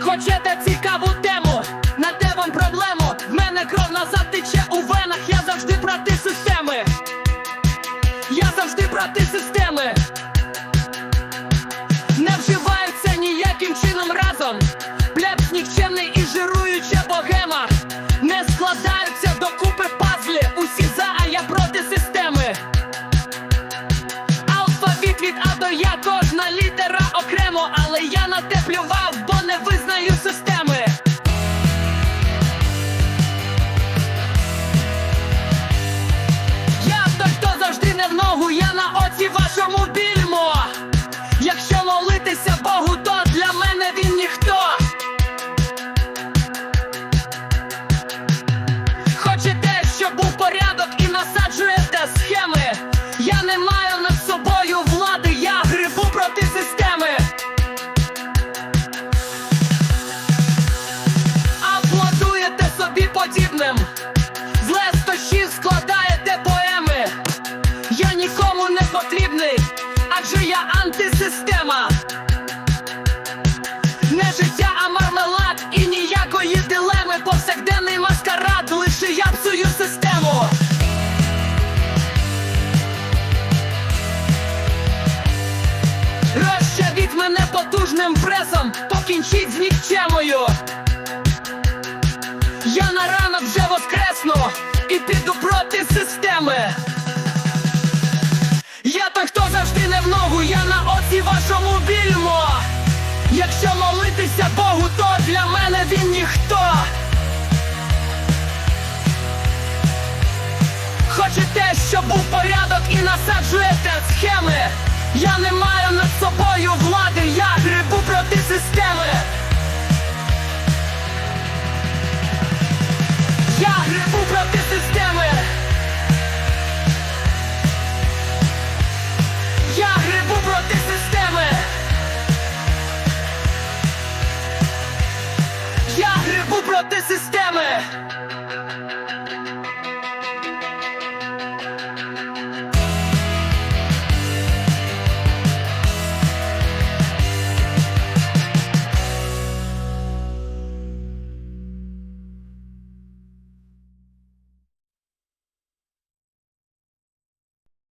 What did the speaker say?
Хочете цікаву тему? На те вам проблему. В мене кров назад тече у венах. Я завжди проти системи. Я завжди проти системи. Від А до Я, кожна літера окремо, але я на те плював, бо не визнаю системи. Антисистема. Не життя, а мармелад і ніякої дилеми. Повсякденний маскарад, лише я псую систему. Розчавіть мене потужним пресом, покінчіть з нікчемою. Я на ранок вже воскресну і піду проти системи. Вашому вільмо. Якщо молитися Богу, то для мене він ніхто. Хочете, щоб був порядок і насаджуєте схеми. Я не маю над собою влади, я Thank you.